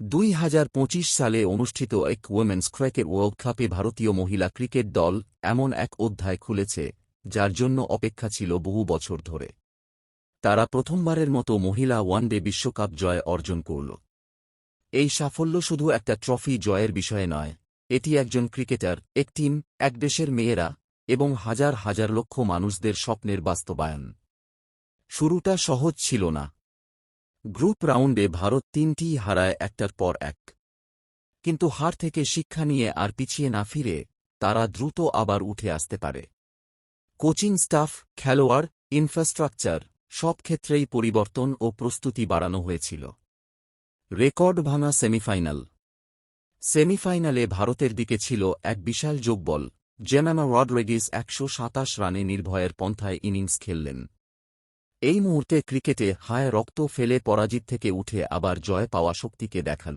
দুই হাজার পঁচিশ সালে অনুষ্ঠিত এক ওয়েমেন্স ক্রিকেট ওয়ার্ল্ড কাপে ভারতীয় মহিলা ক্রিকেট দল এমন এক অধ্যায় খুলেছে, যার জন্য অপেক্ষা ছিল বহু বছর ধরে। তারা প্রথমবারের মতো মহিলা ওয়ানডে বিশ্বকাপ জয় অর্জন করল। এই সাফল্য শুধু একটা ট্রফি জয়ের বিষয়ে নয়, এটি একজন ক্রিকেটার, এক টিম, এক দেশের মেয়েরা এবং হাজার হাজার লক্ষ মানুষদের স্বপ্নের বাস্তবায়ন। শুরুটা সহজ ছিল না গ্রুপ রাউন্ডে ভারত তিনটিই হারায় একটার পর এক। কিন্তু হার থেকে শিক্ষা নিয়ে আর পিছিয়ে না ফিরে, তারা দ্রুত আবার উঠে আসতে পারে। কোচিং স্টাফ, খেলোয়াড়, ইনফ্রাস্ট্রাকচার, সব ক্ষেত্রেই পরিবর্তন ও প্রস্তুতি বাড়ানো হয়েছিল। রেকর্ড ভাঙা সেমিফাইনাল। সেমিফাইনালে ভারতের দিকে ছিল এক বিশাল যোগবল। জেমামা রডরেগিস একশো সাতাশ রানে নির্ভয়ের পন্থায় ইনিংস খেললেন। এই মুহূর্তে ক্রিকেটে হায় রক্ত ফেলে পরাজিত থেকে উঠে আবার জয় পাওয়া শক্তিকে দেখান।